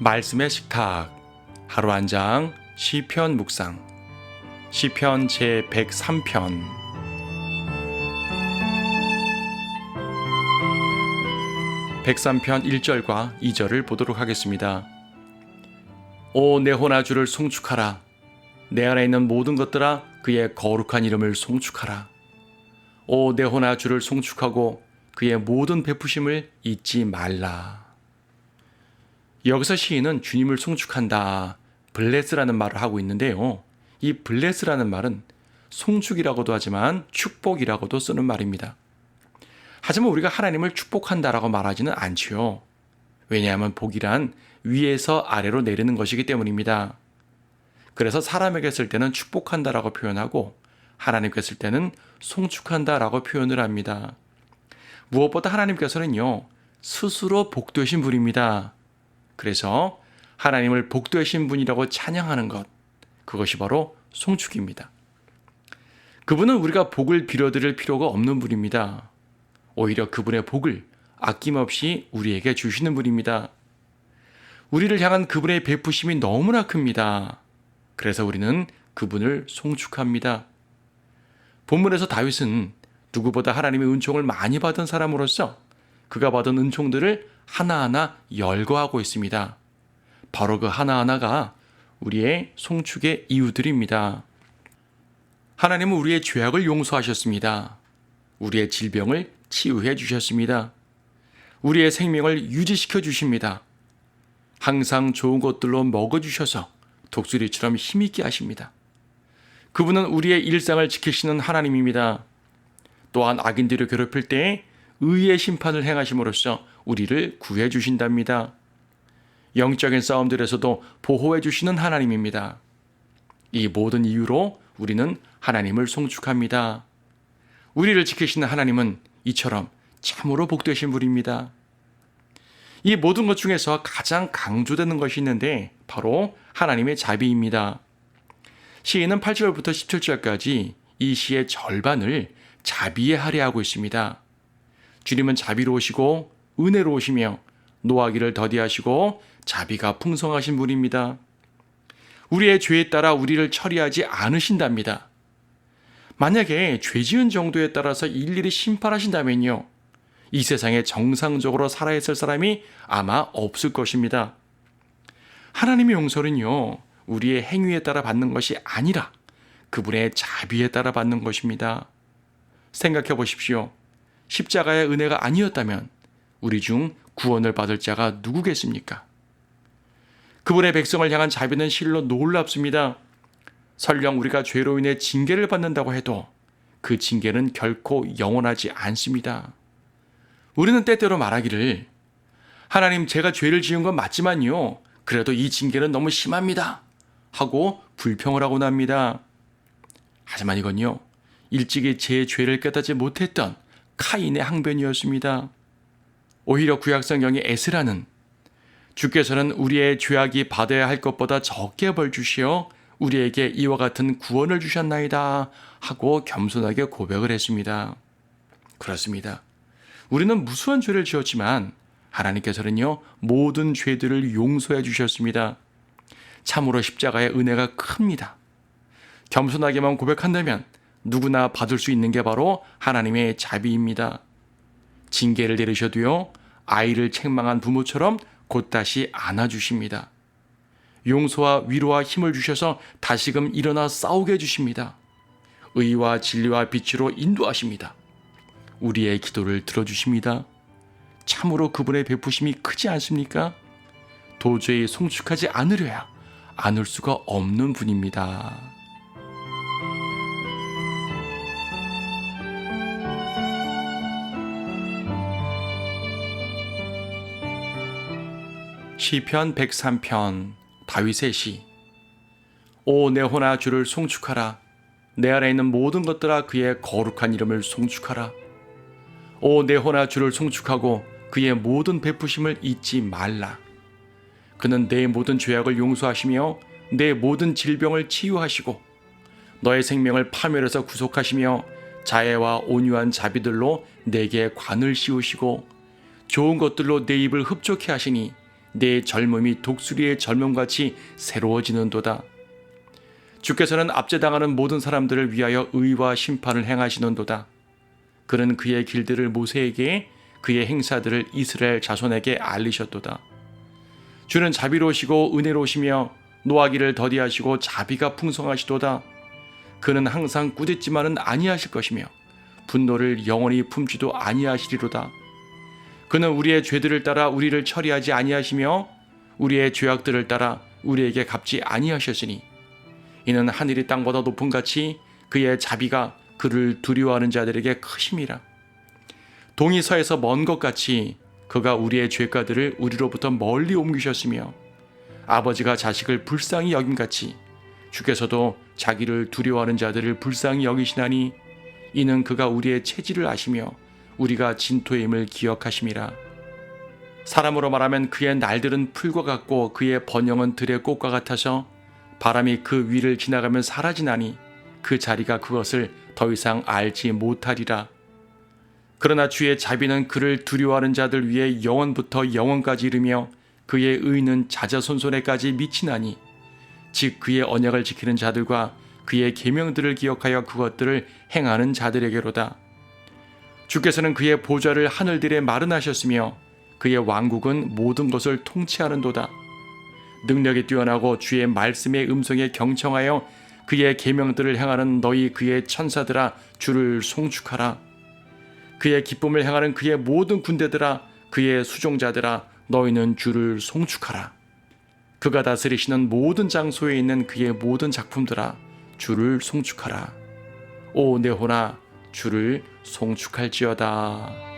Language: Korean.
말씀의 식탁. 하루 한 장 시편 묵상. 시편 제 103편. (103편 1절과 2절을 보도록 하겠습니다. 오 내 혼아 주를 송축하라. 내 안에 있는 모든 것들아 그의 거룩한 이름을 송축하라. 오 내 혼아 주를 송축하고 그의 모든 베푸심을 잊지 말라 여기서 시인은 주님을 송축한다. 블레스라는 말을 하고 있는데요. 이 블레스라는 말은 송축이라고도 하지만 축복이라고도 쓰는 말입니다. 하지만 우리가 하나님을 축복한다라고 말하지는 않지요. 왜냐하면 복이란 위에서 아래로 내리는 것이기 때문입니다. 그래서 사람에게 쓸 때는 축복한다라고 표현하고 하나님께 쓸 때는 송축한다라고 표현을 합니다. 무엇보다 하나님께서는요, 스스로 복되신 분입니다. 그래서 하나님을 복되신 분이라고 찬양하는 것, 그것이 바로 송축입니다. 그분은 우리가 복을 빌어드릴 필요가 없는 분입니다. 오히려 그분의 복을 아낌없이 우리에게 주시는 분입니다. 우리를 향한 그분의 베푸심이 너무나 큽니다. 그래서 우리는 그분을 송축합니다. 본문에서 다윗은 누구보다 하나님의 은총을 많이 받은 사람으로서 그가 받은 은총들을 하나하나 열거하고 있습니다. 바로 그 하나하나가 우리의 송축의 이유들입니다. 하나님은 우리의 죄악을 용서하셨습니다. 우리의 질병을 치유해 주셨습니다. 우리의 생명을 유지시켜 주십니다. 항상 좋은 것들로 먹어 주셔서 독수리처럼 힘있게 하십니다. 그분은 우리의 일상을 지키시는 하나님입니다. 또한 악인들을 괴롭힐 때 의의 심판을 행하심으로써 우리를 구해 주신답니다. 영적인 싸움들에서도 보호해 주시는 하나님입니다. 이 모든 이유로 우리는 하나님을 송축합니다. 우리를 지키시는 하나님은 이처럼 참으로 복되신 분입니다. 이 모든 것 중에서 가장 강조되는 것이 있는데 바로 하나님의 자비입니다. 시인은 8절부터 17절까지 이 시의 절반을 자비에 할애하고 있습니다. 주님은 자비로우시고 은혜로우시며 노하기를 더디하시고 자비가 풍성하신 분입니다. 우리의 죄에 따라 우리를 처리하지 않으신답니다. 만약에 죄 지은 정도에 따라서 일일이 심판하신다면요. 이 세상에 정상적으로 살아있을 사람이 아마 없을 것입니다. 하나님의 용서는요, 우리의 행위에 따라 받는 것이 아니라 그분의 자비에 따라 받는 것입니다. 생각해 보십시오. 십자가의 은혜가 아니었다면 우리 중 구원을 받을 자가 누구겠습니까? 그분의 백성을 향한 자비는 실로 놀랍습니다. 설령 우리가 죄로 인해 징계를 받는다고 해도 그 징계는 결코 영원하지 않습니다. 우리는 때때로 말하기를 하나님 제가 죄를 지은 건 맞지만요. 그래도 이 징계는 너무 심합니다. 하고 불평을 하곤 합니다. 하지만 이건요. 일찍이 제 죄를 깨닫지 못했던 카인의 항변이었습니다. 오히려 구약성경의 에스라는 주께서는 우리의 죄악이 받아야 할 것보다 적게 벌 주시어 우리에게 이와 같은 구원을 주셨나이다 하고 겸손하게 고백을 했습니다. 그렇습니다. 우리는 무수한 죄를 지었지만 하나님께서는요 모든 죄들을 용서해 주셨습니다. 참으로 십자가의 은혜가 큽니다. 겸손하게만 고백한다면 누구나 받을 수 있는 게 바로 하나님의 자비입니다. 징계를 내리셔도요, 아이를 책망한 부모처럼 곧다시 안아주십니다. 용서와 위로와 힘을 주셔서 다시금 일어나 싸우게 해주십니다. 의와 진리와 빛으로 인도하십니다. 우리의 기도를 들어주십니다. 참으로 그분의 베푸심이 크지 않습니까? 도저히 송축하지 않으려야 않을 수가 없는 분입니다. 시편 103편 다윗의 시. 오 내 혼아 주를 송축하라. 내 안에 있는 모든 것들아 그의 거룩한 이름을 송축하라. 오 내 혼아 주를 송축하고 그의 모든 베푸심을 잊지 말라. 그는 내 모든 죄악을 용서하시며 내 모든 질병을 치유하시고 너의 생명을 파멸해서 구속하시며 자애와 온유한 자비들로 내게 관을 씌우시고 좋은 것들로 내 입을 흡족해 하시니 내 젊음이 독수리의 젊음같이 새로워지는도다. 주께서는 압제당하는 모든 사람들을 위하여 의와 심판을 행하시는도다. 그는 그의 길들을 모세에게 그의 행사들을 이스라엘 자손에게 알리셨도다. 주는 자비로우시고 은혜로우시며 노하기를 더디하시고 자비가 풍성하시도다. 그는 항상 꾸짖지만은 아니하실 것이며 분노를 영원히 품지도 아니하시리로다. 그는 우리의 죄들을 따라 우리를 처리하지 아니하시며 우리의 죄악들을 따라 우리에게 갚지 아니하셨으니 이는 하늘이 땅보다 높은 같이 그의 자비가 그를 두려워하는 자들에게 크심이라. 동이 서에서 먼 것 같이 그가 우리의 죄가들을 우리로부터 멀리 옮기셨으며 아버지가 자식을 불쌍히 여김같이 주께서도 자기를 두려워하는 자들을 불쌍히 여기시나니 이는 그가 우리의 체질을 아시며 우리가 진토임을 기억하심이라. 사람으로 말하면 그의 날들은 풀과 같고 그의 번영은 들의 꽃과 같아서 바람이 그 위를 지나가면 사라지나니 그 자리가 그것을 더 이상 알지 못하리라. 그러나 주의 자비는 그를 두려워하는 자들 위에 영원부터 영원까지 이르며 그의 의는 자자손손에까지 미치나니 즉 그의 언약을 지키는 자들과 그의 계명들을 기억하여 그것들을 행하는 자들에게로다. 주께서는 그의 보좌를 하늘들에 마련하셨으며 그의 왕국은 모든 것을 통치하는도다. 능력이 뛰어나고 주의 말씀의 음성에 경청하여 그의 계명들을 행하는 너희 그의 천사들아 주를 송축하라. 그의 기쁨을 행하는 그의 모든 군대들아 그의 수종자들아 너희는 주를 송축하라. 그가 다스리시는 모든 장소에 있는 그의 모든 작품들아 주를 송축하라. 오 내 혼아 주를 송축할지어다.